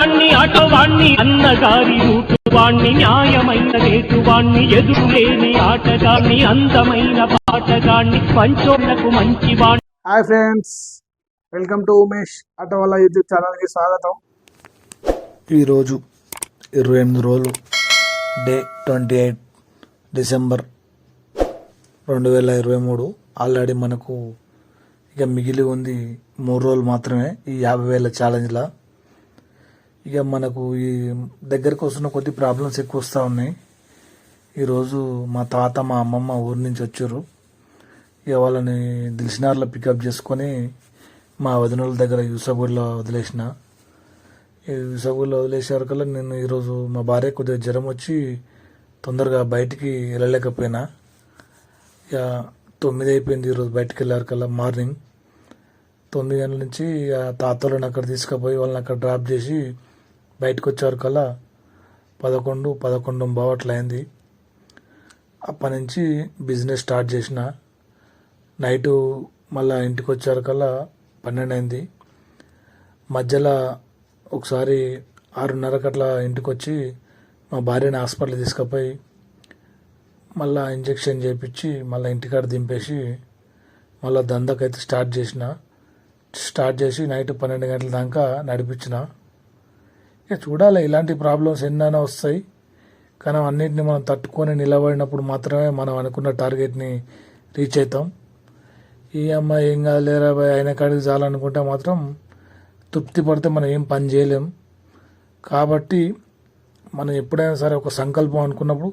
వాణ్ణి ఆటో వాణ్ణి అన్నగారి రూటు వాణ్ణి న్యాయమైన రేటు వాణ్ణి ఎదురులేని ఆటగాణ్ణి అందమైన పాటగాణ్ణి పంచోళ్ళకు మంచి వాణ్ణి hi friends welcome to Umesh auto వాళ్ళ యూట్యూబ్ ఛానల్కి స్వాగతం. ఈరోజు ఇరవై ఎనిమిది రోజులు డే ట్వంటీ ఎయిట్ డిసెంబర్ రెండు వేల ఇరవై మూడు. ఆల్రెడీ మనకు ఇక మిగిలి ఉంది మూడు రోజులు మాత్రమే ఈ యాభై వేల ఛాలెంజ్లా ఇక మనకు ఈ దగ్గరకు వస్తున్న కొద్ది ప్రాబ్లమ్స్ ఎక్కువ వస్తూ ఉన్నాయి. ఈరోజు మా తాత మా అమ్మమ్మ ఊరి నుంచి వచ్చారు. ఇక వాళ్ళని దిల్సినార్లో పికప్ చేసుకొని మా వదినల దగ్గర యూసఫ్గూడలో వదిలేసిన. ఈ విశాఖలో వదిలేసారు నేను ఈరోజు మా భార్య కొద్దిగా జ్వరం వచ్చి తొందరగా బయటికి వెళ్ళలేకపోయినా. ఇక తొమ్మిది అయిపోయింది ఈరోజు బయటికి వెళ్ళారు మార్నింగ్ తొమ్మిది గంటల నుంచి ఇక తాతలను అక్కడ తీసుకుపోయి వాళ్ళని అక్కడ డ్రాప్ చేసి బయటకు వచ్చారు కల్లా పదకొండు పదకొండు బావట్లు అయింది అప్పటి నుంచి బిజినెస్ స్టార్ట్ చేసిన. నైటు మళ్ళా ఇంటికి వచ్చారు కల్లా పన్నెండు అయింది మధ్యలో ఒకసారి ఆరున్నరకు అట్లా ఇంటికి వచ్చి మా భార్యని హాస్పిటల్ తీసుకుపోయి మళ్ళా ఇంజెక్షన్ చేయించి మళ్ళీ ఇంటికాడ దింపేసి మళ్ళీ దందకైతే స్టార్ట్ చేసిన. స్టార్ట్ చేసి నైట్ పన్నెండు గంటల దాకా నడిపించిన ఇక చూడాలి ఇలాంటి ప్రాబ్లమ్స్ ఎన్నైనా వస్తాయి. కానీ అన్నింటిని మనం తట్టుకొని నిలబడినప్పుడు మాత్రమే మనం అనుకున్న టార్గెట్ని రీచ్ అవుతాం. ఈ అమ్మాయి ఏం కాదు లేరా అయిన కాడికి చాలనుకుంటే మాత్రం తృప్తి పడితే మనం ఏం పని చేయలేం. కాబట్టి మనం ఎప్పుడైనా సరే ఒక సంకల్పం అనుకున్నప్పుడు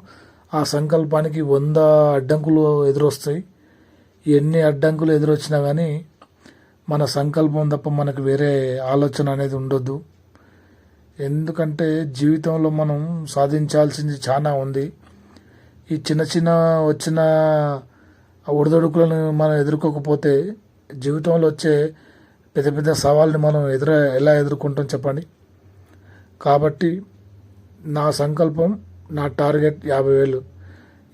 ఆ సంకల్పానికి వంద అడ్డంకులు ఎదురొస్తాయి. ఎన్ని అడ్డంకులు ఎదురొచ్చినా కానీ మన సంకల్పం తప్ప మనకు వేరే ఆలోచన అనేది ఉండొద్దు. ఎందుకంటే జీవితంలో మనం సాధించాల్సింది చాలా ఉంది. ఈ చిన్న చిన్న వచ్చిన ఒడిదొడుకులను మనం ఎదుర్కోకపోతే జీవితంలో వచ్చే పెద్ద పెద్ద సవాళ్ళని మనం ఎదుర ఎలా ఎదుర్కొంటాం చెప్పండి? కాబట్టి నా సంకల్పం నా టార్గెట్ యాభై వేలు.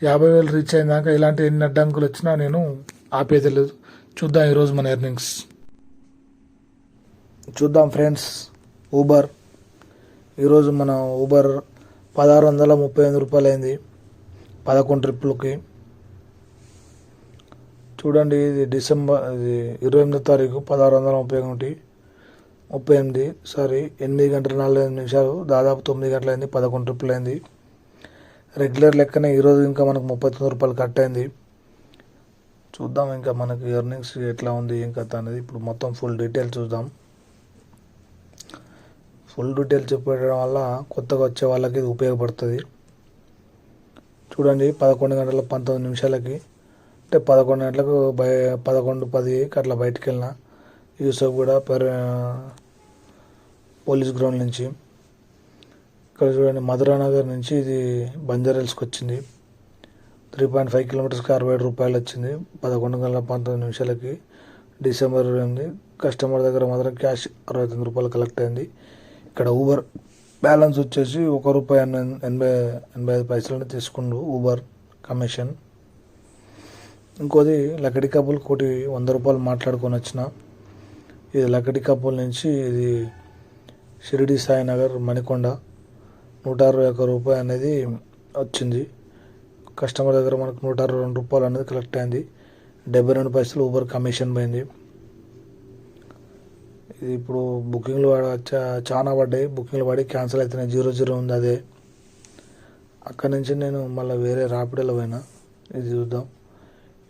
యాభై వేలు రీచ్ అయినాక ఇలాంటి ఎన్ని అడ్డంకులు వచ్చినా నేను ఆపేది లేదు చూద్దాం ఈరోజు మన ఎర్నింగ్స్. చూద్దాం ఫ్రెండ్స్ ఊబర్. ఈరోజు మన ఊబర్ పదహారు వందల ముప్పై ఎనిమిది రూపాయలు అయింది పదకొండు ట్రిప్పులకి. చూడండి ఇది డిసెంబర్ ఇది ఇరవై ఎనిమిదో తారీఖు పదహారు వందల ముప్పై ఒకటి. ముప్పై ఎనిమిది సారీ ఎనిమిది గంటల నలభై ఎనిమిది నిమిషాలు దాదాపు తొమ్మిది గంటలైంది పదకొండు ట్రిప్పులు అయింది రెగ్యులర్ లెక్కనే ఈరోజు ఇంకా మనకు ముప్పై తొమ్మిది రూపాయలు కట్ అయింది. చూద్దాం ఇంకా మనకి ఎర్నింగ్స్ ఎట్లా ఉంది ఏం కథ అనేది. ఇప్పుడు మొత్తం ఫుల్ డీటెయిల్ చూద్దాం. ఫుల్ డీటెయిల్ చెప్పడం వల్ల కొత్తగా వచ్చే వాళ్ళకి ఇది ఉపయోగపడుతుంది. చూడండి పదకొండు గంటల పంతొమ్మిది నిమిషాలకి అంటే పదకొండు గంటలకు బయ పదకొండు పది అట్లా బయటికి వెళ్ళిన యూసఫ్ కూడా పెర పోలీస్ గ్రౌండ్ నుంచి. ఇక్కడ చూడండి మధురానగర్ నుంచి ఇది బంజారాల్స్కి వచ్చింది. త్రీ పాయింట్ ఫైవ్ కిలోమీటర్స్కి అరవై ఏడు రూపాయలు వచ్చింది పదకొండు గంటల పంతొమ్మిది నిమిషాలకి. డిసెంబర్ ఇరవై ఎనిమిది కస్టమర్ దగ్గర మాత్రం క్యాష్ అరవై తొమ్మిది రూపాయలు కలెక్ట్ అయింది. ఇక్కడ ఊబర్ బ్యాలెన్స్ వచ్చేసి ఒక రూపాయి ఎనభై ఎనభై ఐదు పైసలని తీసుకుండు ఊబర్ కమిషన్ ఇంకోది లకడి కప్పులు కోటి వంద రూపాయలు మాట్లాడుకొని వచ్చిన. ఇది లకడి కప్పుల నుంచి ఇది షిరిడి సాయినగర్ మణికొండ నూట అరవై ఒక్క రూపాయి అనేది వచ్చింది. కస్టమర్ దగ్గర మనకు నూట అరవై రెండు రూపాయలు అనేది కలెక్ట్ అయింది. డెబ్బై రెండు పైసలు ఊబర్ కమిషన్ పోయింది. ఇప్పుడు బుకింగ్లు చాలా పడ్డాయి. బుకింగ్లు పడి క్యాన్సిల్ అవుతున్నాయి జీరో జీరో ఉంది అదే. అక్కడి నుంచి నేను మళ్ళీ వేరే రాపిడోలో పోయినా. ఇది చూద్దాం.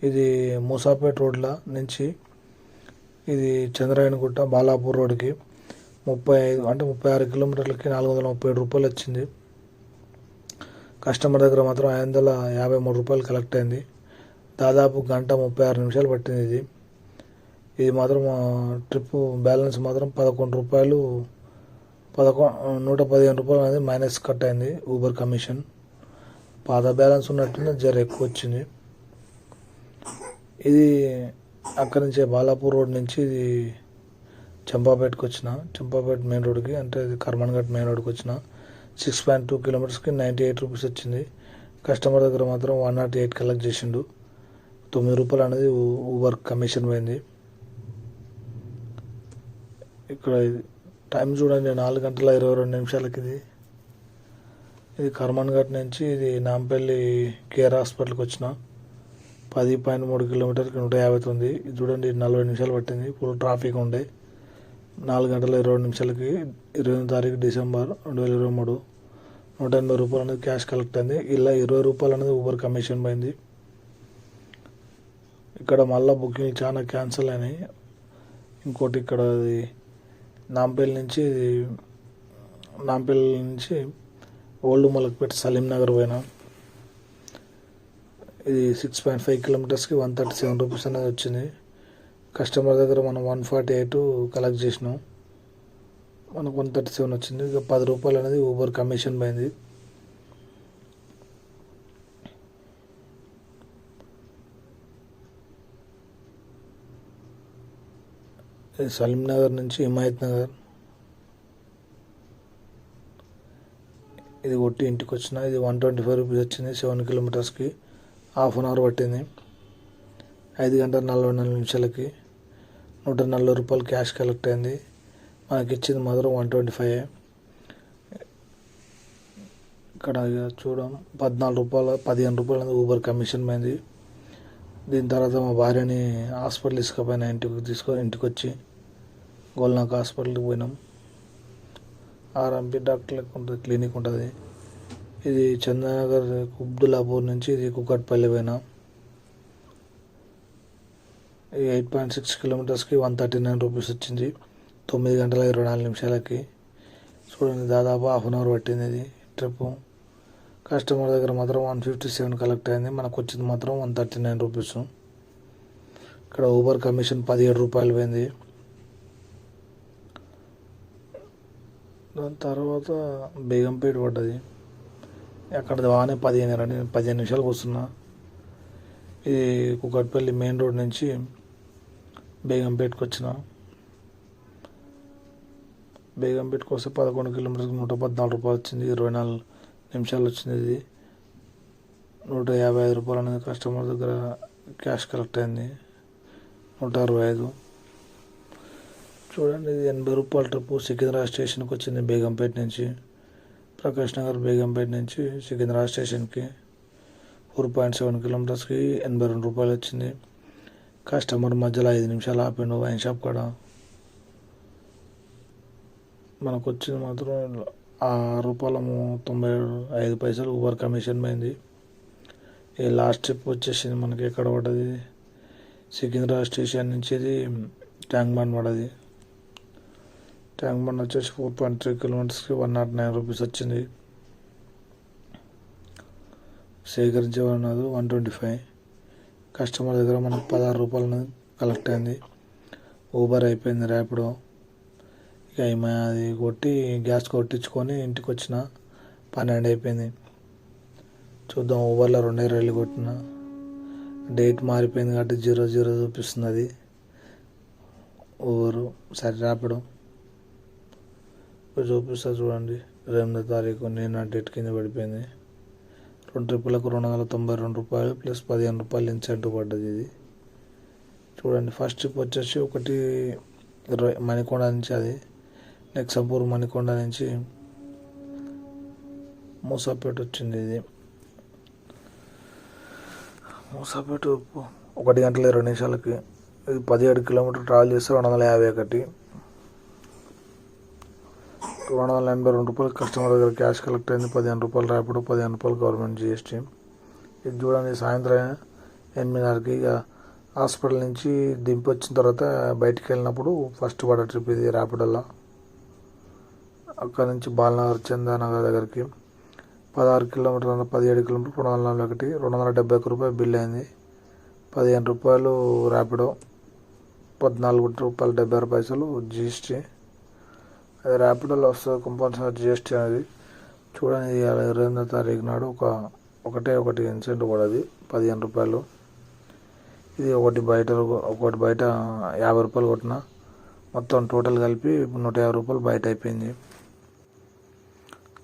ఇది మూసాపేట్ రోడ్ల నుంచి ఇది చంద్రాయనగుట్ట బాలాపూర్ రోడ్కి ముప్పై ఐదు అంటే ముప్పై ఆరు కిలోమీటర్లకి నాలుగు వందల ముప్పై ఏడు రూపాయలు వచ్చింది. కస్టమర్ దగ్గర మాత్రం ఐదు వందల యాభై మూడు రూపాయలు కలెక్ట్ అయింది. దాదాపు గంట ముప్పై ఆరు నిమిషాలు పట్టింది ఇది. ఇది మాత్రం ట్రిప్ బ్యాలెన్స్ మాత్రం పదకొండు రూపాయలు పదకొండు నూట పదిహేను రూపాయలు అనేది మైనస్ కట్ అయింది ఊబర్ కమిషన్ పాత బ్యాలెన్స్ ఉన్నట్టుంది జర ఎక్కువ వచ్చింది. ఇది అక్కడి నుంచి బాలాపూర్ రోడ్ నుంచి ఇది చంపాపేటకు వచ్చిన. చంపాపేట మెయిన్ రోడ్కి అంటే ఇది కర్మన్ఘట్ మెయిన్ రోడ్కి వచ్చిన. సిక్స్ పాయింట్ టూ కిలోమీటర్స్కి నైంటీ ఎయిట్ రూపీస్ వచ్చింది. కస్టమర్ దగ్గర మాత్రం వన్ నాట్ ఎయిట్ కలెక్ట్ చేసిండు. తొమ్మిది రూపాయలు అనేది ఊబర్ కమిషన్ పోయింది. ఇక్కడ ఇది టైం చూడండి నాలుగు గంటల ఇరవై రెండు నిమిషాలకి ఇది. ఇది కర్మన్ ఘాట్ నుంచి ఇది నాంపల్లి కేర్ హాస్పిటల్కి వచ్చిన. పది పాయింట్ మూడు కిలోమీటర్కి నూట యాభై తొమ్మిది. ఇది చూడండి నలభై నిమిషాలు పట్టింది. ఫుల్ ట్రాఫిక్ ఉండే నాలుగు గంటల ఇరవై రెండు నిమిషాలకి ఇరవై ఎనిమిది తారీఖు డిసెంబర్ రెండు వేల ఇరవై మూడు. నూట ఎనభై రూపాయలు అనేది క్యాష్ కలెక్ట్ అయింది. ఇలా ఇరవై రూపాయలు అనేది ఊబర్ కమిషన్ పోయింది. ఇక్కడ మళ్ళీ బుకింగ్ చాలా క్యాన్సిల్ అయినాయి. ఇంకోటి ఇక్కడ అది నాంపల్లి నుంచి ఇది నాంపల్లి నుంచి ఓల్డ్ మలక్పేట సలీం నగర్ పోయినా. ఇది సిక్స్ పాయింట్ ఫైవ్ కిలోమీటర్స్కి వన్ థర్టీ సెవెన్ రూపీస్ అనేది వచ్చింది. కస్టమర్ దగ్గర మనం వన్ ఫార్టీ ఎయిట్ కలెక్ట్ చేసినాం. మనకు వన్ థర్టీ సెవెన్ వచ్చింది. ఇక పది రూపాయలు అనేది ఊబర్ కమిషన్ పోయింది. సలీం నగర్ నుంచి హిమాయత్ నగర్. ఇది కొట్టి ఇంటికి వచ్చిన ఇది వన్ ట్వంటీ ఫైవ్ రూపీస్ వచ్చింది సెవెన్ కిలోమీటర్స్కి. హాఫ్ అన్ అవర్ పట్టింది. ఐదు గంటల నలభై నాలుగు నిమిషాలకి నూట నలభై రూపాయలు క్యాష్ కలెక్ట్ అయింది. మనకి ఇచ్చింది మాత్రం వన్ ట్వంటీ ఫైవ్ ఇక్కడ ఇక చూడం పద్నాలుగు రూపాయలు పదిహేను రూపాయలు ఊబర్ కమిషన్ పోయింది. దీని తర్వాత మా భార్యని హాస్పిటల్ ఇసుకపోయినా ఇంటికి తీసుకొని ఇంటికి వచ్చి గోల్నాక్ హాస్పిటల్కి పోయినాం. ఆర్ఎంపీ డాక్టర్లకు ఉంటుంది క్లినిక్ ఉంటుంది. ఇది చందనగర్ కుబ్దులాపూర్ నుంచి ఇది కుక్కట్పల్లి పోయినా. ఈ ఎయిట్ పాయింట్ సిక్స్ కిలోమీటర్స్కి వన్ థర్టీ నైన్ రూపీస్ వచ్చింది. తొమ్మిది గంటల ఇరవై నాలుగు నిమిషాలకి. చూడండి దాదాపు హాఫ్ అన్ అవర్ పట్టింది ఇది ట్రిప్పు. కస్టమర్ దగ్గర మాత్రం వన్ ఫిఫ్టీ సెవెన్ కలెక్ట్ అయింది. మనకు వచ్చింది మాత్రం వన్ థర్టీ నైన్ రూపీస్ ఇక్కడ ఊబర్ కమిషన్ పదిహేడు రూపాయలు పోయింది. దాని తర్వాత బేగంపేట పడ్డది. అక్కడ బాగానే పదిహేను రెండు పదిహేను నిమిషాలకు వస్తున్నా. ఇది కుకట్పల్లి మెయిన్ రోడ్ నుంచి బేగంపేటకు వచ్చిన. బేగంపేటకు వస్తే పదకొండు కిలోమీటర్కి నూట పద్నాలుగు రూపాయలు వచ్చింది. ఇరవై నాలుగు నిమిషాలు వచ్చింది. ఇది నూట యాభై ఐదు రూపాయలు అనేది కస్టమర్ దగ్గర క్యాష్ కలెక్ట్ అయింది. నూట అరవై ఐదు. చూడండి ఇది ఎనభై రూపాయల ట్రిప్ సికింద్రాబాద్ స్టేషన్కి వచ్చింది బేగంపేట నుంచి. ప్రకాష్ నగర్ బేగంపేట నుంచి సికింద్రాబాద్ స్టేషన్కి ఫోర్ పాయింట్ సెవెన్ కిలోమీటర్స్కి ఎనభై రెండు రూపాయలు వచ్చింది. కస్టమర్ మధ్యలో ఐదు నిమిషాలు ఆపిండు వైన్ షాప్ కాడ. మనకు వచ్చింది మాత్రం ఆరు రూపాయలము తొంభై ఐదు పైసలు ఊబర్ కమిషన్ పోయింది. ఈ లాస్ట్ ట్రిప్ వచ్చేసింది మనకి ఎక్కడ పడ్డది? సికింద్రాబాద్ స్టేషన్ నుంచి ఇది ట్యాంక్ బండ్ పడ్డది. ట్యాంక్ బండ్ వచ్చేసి ఫోర్ పాయింట్ త్రీ కిలోమీటర్స్కి వన్ నాట్ నైన్ రూపీస్ వచ్చింది. సేకరించేవారు వన్ ట్వంటీ ఫైవ్. కస్టమర్ దగ్గర మనకు పదహారు రూపాయలు కలెక్ట్ అయింది. ఊబర్ అయిపోయింది ర్యాపిడో. ఇక ఈమె అది కొట్టి గ్యాస్ కొట్టించుకొని ఇంటికి వచ్చిన పన్నెండు అయిపోయింది. చూద్దాం ఓవర్లో రెండే రైలు కొట్టిన. డేట్ మారిపోయింది కాబట్టి జీరో జీరో చూపిస్తుంది అది ఓవరు సరే రాపడం. చూపిస్తా చూడండి. ఎనిమిదో తారీఖు నేను ఆ డేట్ కింద పడిపోయింది. రెండు ట్రిప్పులకు రెండు వందల తొంభై రెండు రూపాయలు ప్లస్ పదిహేను రూపాయలు ఇన్సెంటివ్ పడ్డది ఇది. చూడండి ఫస్ట్ ట్రిప్ వచ్చేసి ఒకటి ఇరవై మణికొండ నుంచి అది. నెక్సంపూర్ మణికొండ నుంచి మూసాపేట వచ్చింది ఇది. మూసాపేట ఒకటి గంటల ఇరవై నిమిషాలకి. ఇది పదిహేడు కిలోమీటర్ ట్రావెల్ చేస్తే రెండు వందల యాభై ఒకటి. రెండు వందల ఎనభై రెండు రూపాయలు కస్టమర్ దగ్గర క్యాష్ కలెక్ట్ అయింది. పదిహేను రూపాయలు ర్యాపిడ్ పదిహేను రూపాయలు గవర్నమెంట్ జిఎస్టీ. ఇది చూడండి సాయంత్రం ఎనిమిదిన్నరకి ఇక హాస్పిటల్ నుంచి దింపి వచ్చిన తర్వాత బయటికి వెళ్ళినప్పుడు ఫస్ట్ పడే ట్రిప్ ఇది ర్యాపిడోలో. అక్కడ నుంచి బాలనగర్ చందానగర్ దగ్గరికి పదహారు కిలోమీటర్ల పదిహేడు కిలోమీటర్లు రెండు వందల నలభై ఒకటి రెండు వందల డెబ్బై ఒక్క రూపాయలు బిల్ అయింది. పదిహేను రూపాయలు ర్యాపిడో పద్నాలుగు రూపాయలు డెబ్బై ఆరు పైసలు జిఎస్టీ అది ర్యాపిడోలో వస్తుంది కంపల్సరీ జిఎస్టీ అనేది. చూడండి ఇరవై ఎనిమిదో తారీఖు నాడు ఒక ఒకటే ఒకటి ఇన్సెంట్ పడది పదిహేను రూపాయలు. ఇది ఒకటి బయట ఒకటి బయట యాభై రూపాయలు కొట్టిన మొత్తం టోటల్ కలిపి నూట యాభై రూపాయలు బయట అయిపోయింది.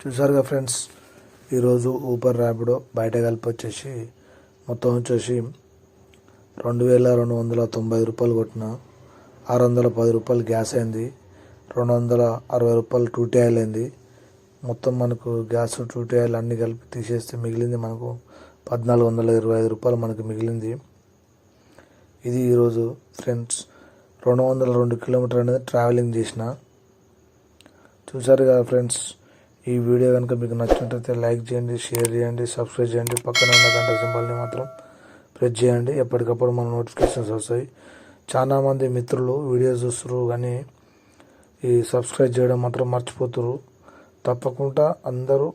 చూసారుగా ఫ్రెండ్స్? ఈరోజు ఊపర్ ర్యాపిడో బయట కలిపి వచ్చేసి మొత్తం వచ్చేసి రెండు వేల రెండు వందల తొంభై రూపాయలు కొట్టిన ఆరు వందల పది రూపాయలు గ్యాస్ అయింది రెండు వందల అరవై రూపాయలు టూటీ ఆయిల్ అయింది. మొత్తం మనకు గ్యాస్ టూటీ ఆయిల్ అన్ని కలిపి తీసేస్తే మిగిలింది మనకు పద్నాలుగు వందల ఇరవై ఐదు రూపాయలు మనకు మిగిలింది. ఇది ఈరోజు ఫ్రెండ్స్ రెండు వందల రెండు కిలోమీటర్ అనేది ట్రావెలింగ్ చేసిన. చూసారు కదా ఫ్రెండ్స్ ఈ వీడియో కనుక మీకు నచ్చినట్లయితే లైక్ చేయండి షేర్ చేయండి సబ్స్క్రైబ్ చేయండి. పక్కన ఉన్న గంట సింబల్ని మాత్రం ప్రెస్ చేయండి. ఎప్పటికప్పుడు మన నోటిఫికేషన్స్ వస్తాయి. చాలామంది మిత్రులు వీడియో చూస్తారు కానీ ఈ సబ్స్క్రైబ్ చేయడం మాత్రం మర్చిపోతురు తప్పకుండా అందరూ